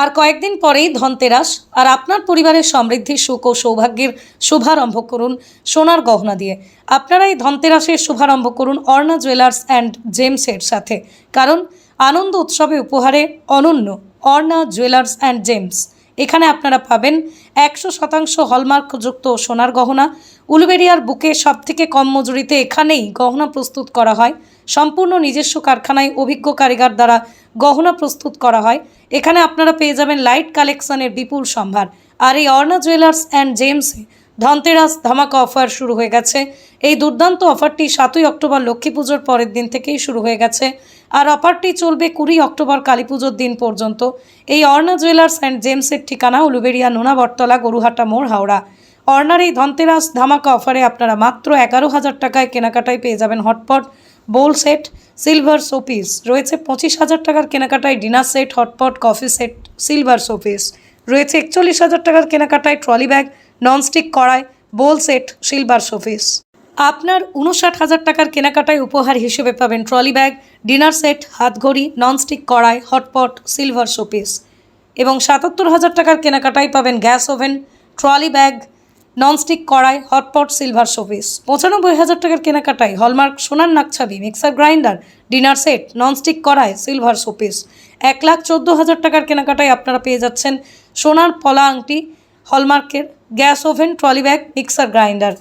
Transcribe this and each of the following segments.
আর কয়েকদিন পরেই ধনতেরাস, আর আপনার পরিবারের সমৃদ্ধি, সুখ ও সৌভাগ্যের শুভারম্ভ করুন সোনার গহনা দিয়ে। আপনারা এই ধনতেরাসের শুভারম্ভ করুন অর্ণা জুয়েলার্স অ্যান্ড জেমসের সাথে। কারণ আনন্দ উৎসবে উপহারে অনন্য অর্ণা জুয়েলার্স অ্যান্ড জেমস। এখানে আপনারা পাবেন একশো শতাংশ হলমার্কযুক্ত সোনার গহনা। উলুবেরিয়ার বুকে সবথেকে কম মজুরিতে এখানেই গহনা প্রস্তুত করা হয়। সম্পূর্ণ নিজস্ব কারখানায় অভিজ্ঞ কারিগর দ্বারা গহনা প্রস্তুত করা হয়। এখানে আপনারা পেয়ে যাবেন লাইট কালেকশনের বিপুল সম্ভার। আর এই অর্ণা জুয়েলার্স অ্যান্ড জেমসে ধনতেরাস ধামাকা অফার শুরু হয়ে গেছে। এই দুর্দান্ত অফারটি সাতই অক্টোবর লক্ষ্মী পুজোর পরের দিন থেকেই শুরু হয়ে গেছে। আর অফারটি চলবে কুড়ি অক্টোবর কালী পুজোর দিন পর্যন্ত। এই অর্ণা জুয়েলার্স অ্যান্ড জেমসের ঠিকানা উলুবেড়িয়া নোনা বটতলা গরুহাটা মোড় হাওড়া। অর্ণার এই ধনতেরাস ধামাকা অফারে আপনারা মাত্র এগারো হাজার টাকায় কেনাকাটায় পেয়ে যাবেন hotpot. Bowl set, silver showpiece রয়েছে পঁচিশ হাজার টাকার কেনাকাটায় dinner set, hotpot, coffee set, silver showpiece রয়েছে একচল্লিশ হাজার টাকার কেনাকাটায় ট্রলি ব্যাগ, ননস্টিক কড়াই, বোল সেট, সিলভার শোপিস আপনার উনষাট হাজার টাকার কেনাকাটায় উপহার হিসেবে পাবেন ট্রলি ব্যাগ, ডিনার সেট, হাতঘড়ি, ননস্টিক কড়াই, হটপট, সিলভার শোপিস এবং সাতাত্তর হাজার টাকার কেনাকাটায় পাবেন gas oven, trolley bag nonstick কড়াই হটপট সিলভার শোপিস পঁচানব্বই হাজার টাকার কেনাকাটায় হলমার্ক সোনার নাকছাবি mixer grinder dinner set nonstick কড়াই সিলভার শোপিস এক লাখ চোদ্দ হাজার টাকার কেনাকাটায় আপনারা পেয়ে যাচ্ছেন সোনার পলা আংটি হলমার্কের gas oven trolley bag mixer grinder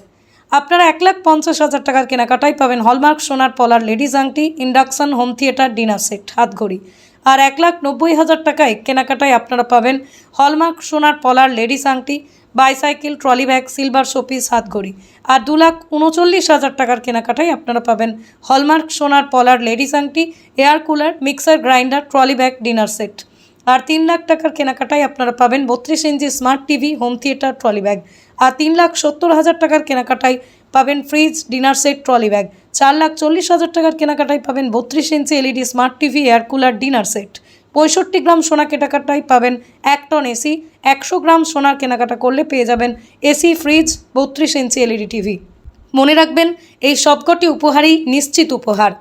আপনারা এক লাখ পঞ্চাশ হাজার টাকার কেনাকাটায় পাবেন হলমার্ক সোনার পলার লেডিস আংটি induction home theatre dinner set হাতঘড়ি। আর এক লাখ নব্বই হাজার টাকায় কেনাকাটায় আপনারা পাবেন হলমার্ক সোনার পলার লেডিস আংটি bicycle, trolley bag, silver showpiece, হাতঘড়ি। আর দু লাখ উনচল্লিশ হাজার টাকার কেনাকাটায় আপনারা পাবেন হলমার্ক সোনার পলার লেডিস আংটি, air cooler, mixer grinder, trolley bag, dinner set. আর তিন লাখ টাকার কেনাকাটায় আপনারা পাবেন বত্রিশ inch smart TV, home theatre, trolley bag. আর তিন লাখ সত্তর হাজার টাকার কেনাকাটায় পাবেন fridge, dinner set, trolley bag. চার লাখ চল্লিশ হাজার টাকার কেনাকাটায় পাবেন বত্রিশ inch LED smart TV, air cooler, dinner set. পঁয়ষট্টি গ্রাম সোনা কেনাকাটাই পাবেন এক টন এসি, একশো গ্রাম সোনার কেনাকাটা করলে পেয়ে যাবেন এসি, ফ্রিজ, বত্রিশ ইঞ্চি এলইডি টিভি। মনে রাখবেন, এই সবকটি উপহারই নিশ্চিত উপহার।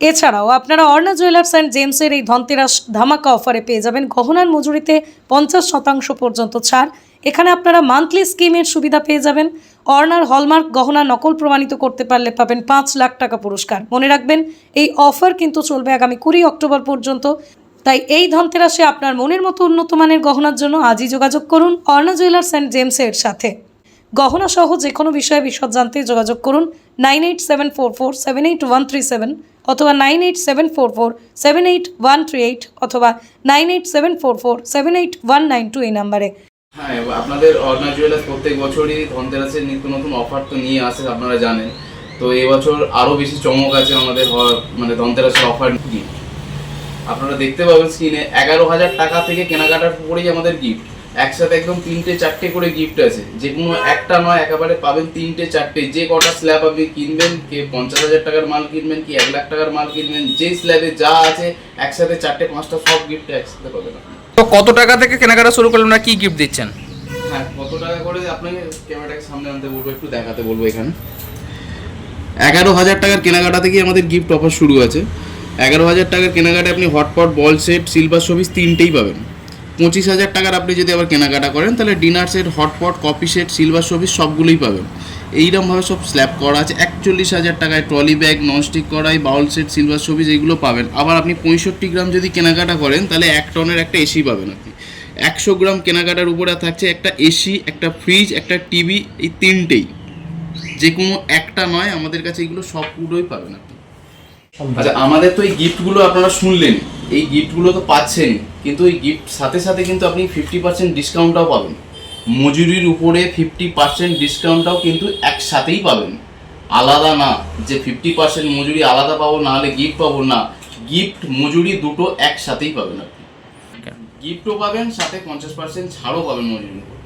এছাড়াও আপনারা অর্ণা জুয়েলার্স অ্যান্ড জেমসের এই ধনতেরাস ধামাকা অফারে পেয়ে যাবেন গহনার মজুরিতে পঞ্চাশ শতাংশ পর্যন্ত ছাড়। এখানে আপনারা মান্থলি স্কিমের সুবিধা পেয়ে যাবেন। অর্ণার হলমার্ক গহনা নকল প্রমাণিত করতে পারলে পাবেন পাঁচ লাখ টাকা পুরস্কার। মনে রাখবেন, এই অফার কিন্তু চলবে আগামী কুড়ি অক্টোবর পর্যন্ত। তাই এই ধনতেরাসে আপনার মনের মতো উন্নত মানের গহনার জন্য আজই যোগাযোগ করুন অর্ণা জুয়েলার্স অ্যান্ড জেমসের সাথে। গহনা সহ যে কোনো বিষয়ে বিশদ জানতে যোগাযোগ করুন nine eight seven four four seven eight one three seven অথবা nine eight seven four four seven eight one three eight অথবা nine eight seven four four seven eight one nine two এই নাম্বারে। হ্যাঁ আপনাদের অর্ণা জুয়েলার্স প্রত্যেক বছরই ধনতেরাসের নিত্য নতুন অফার তো নিয়ে আসে, আপনারা জানেন। তো এবছর আরও বেশি চমক আছে আমাদের মানে ধনতেরাসের অফার কি আপনারা দেখতে পাবেন স্ক্রিনে এগারো হাজার টাকা থেকে কেনাকাটার পরেই আমাদের গিফট একসাথে একদম তিনটে চারটে করে গিফট আছে। যে কোনো একটা নয় একেবারে পাবেন তিনটে চারটে। যে কটা স্ল্যাব আপনি কিনবেন কে পঞ্চাশ হাজার টাকার মাল কিনবেন কি এক লাখ টাকার মাল কিনবেন যে স্ল্যাবে যা আছে একসাথে চারটে পাঁচটা সব গিফট একসাথে পাবেন তো কত টাকা থেকে কেনাকাটা শুরু করলেন না কি গিফট দিচ্ছেন? হ্যাঁ কত টাকা করে আপনাকে ক্যামেরাটাকে সামনে আনতে বলব একটু দেখাতে বলব এখানে। এগারো হাজার টাকার কেনাকাটা থেকে আমাদের গিফট অফার শুরু আছে। এগারো হাজার টাকার কেনাকাটা আপনি hotpot, bowl set silver showpiece তিনটেই পাবেন। পঁচিশ হাজার টাকার আপনি যদি আবার কেনাকাটা করেন, তাহলে dinner set hotpot coffee set silver showpiece সবগুলোই পাবেন। এইরকমভাবে সব স্ল্যাব করা আছে। একচল্লিশ হাজার টাকায় ট্রলি ব্যাগ ননস্টিক কড়াই বাউল সেট সিলভার শোপিস এগুলো পাবেন। আবার আপনি পঁয়ষট্টি গ্রাম যদি কেনাকাটা করেন, তাহলে এক টনের একটা এসি পাবেন আপনি। একশো গ্রাম কেনাকাটার উপরে থাকছে একটা এসি একটা ফ্রিজ একটা টিভি এই তিনটেই। যে কোনো একটা নয়, আমাদের কাছে এগুলো সবগুলোই পাবেন আপনি। আচ্ছা আমাদের তো এই গিফটগুলো আপনারা শুনলেন। এই গিফটগুলো তো পাচ্ছেন কিন্তু এই গিফট সাথে সাথে কিন্তু আপনি ফিফটি পার্সেন্ট ডিসকাউন্টটাও পাবেন। মজুরির উপরে ফিফটি পার্সেন্ট ডিসকাউন্টটাও কিন্তু একসাথেই পাবেন। আলাদা না যে ফিফটি পার্সেন্ট মজুরি আলাদা পাবো না হলে গিফট পাবো না গিফট মজুরি দুটো একসাথেই পাবেন আপনি। গিফটও পাবেন সাথে পঞ্চাশ পার্সেন্ট ছাড়ও পাবেন মজুরির উপর।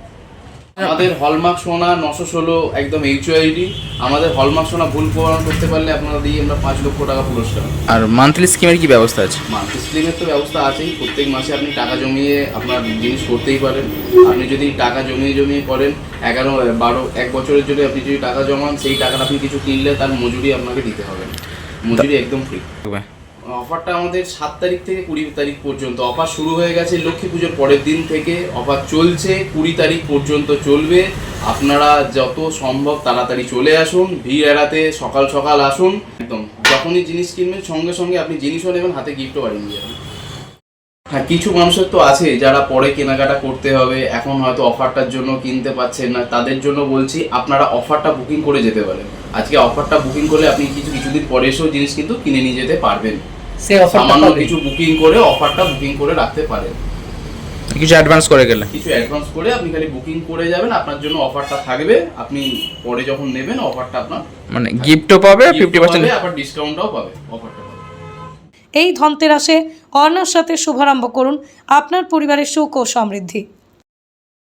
আমাদের হলমার্ক সোনা নশো ষোলো একদম এইচওআইডি আমাদের হলমার্ক সোনা ভুল প্রমাণ করতে পারলে আপনারা দিয়ে আমরা পাঁচ লক্ষ টাকা পুরস্কার। আর মান্থলি স্কিমের কি ব্যবস্থা আছে? মান্থলি স্কিমের তো ব্যবস্থা আছেই। প্রত্যেক মাসে আপনি টাকা জমিয়ে আপনার জিনিস করতেই পারেন। আপনি যদি টাকা জমিয়ে জমিয়ে করেন এগারো বারো এক বছরের জন্য আপনি যদি টাকা জমান সেই টাকাটা আপনি কিছু কিনলে তার মজুরি আপনাকে দিতে হবে। মজুরি একদম ফ্রি অফারটা আমাদের সাত তারিখ থেকে কুড়ি তারিখ পর্যন্ত। অফার শুরু হয়ে গেছে লক্ষ্মী পুজোর পরের দিন থেকে। অফার চলছে, কুড়ি তারিখ পর্যন্ত চলবে। আপনারা যত সম্ভব তাড়াতাড়ি চলে আসুন, ভিড় এড়াতে সকাল সকাল আসুন। একদম, যখনই জিনিস কিনবেন, সঙ্গে সঙ্গে আপনি জিনিসও নেবেন, হাতে গিফটও বাড়িয়ে নিয়ে যাবেন। হ্যাঁ কিছু মানুষের তো আছে যারা পরে কেনাকাটা করতে হবে, এখন হয়তো অফারটার জন্য কিনতে পাচ্ছেন না। তাদের জন্য বলছি, আপনারা অফারটা বুকিং করে যেতে পারেন। আজকে অফারটা বুকিং করলে আপনি কিছু, কিছুদিন পরে এসেও জিনিস কিন্তু কিনে নিয়ে যেতে পারবেন। সে অফারটা সামান্য কিছু বুকিং করে অফারটা বুকিং করে রাখতে পারেন। কিছু অ্যাডভান্স করে গেলে। কিছু অ্যাডভান্স করে আপনি খালি বুকিং করে যাবেন আপনার জন্য অফারটা থাকবে আপনি পরে যখন নেবেন অফারটা আপনার মানে গিফটও পাবে ফিফটি পার্সেন্ট আবার ডিসকাউন্টটাও পাবে অফারটা এই ধনতেরাসে অর্ণার সাথে শুভারম্ভ করুন। আপনার পরিবারের সুখ ও সমৃদ্ধি।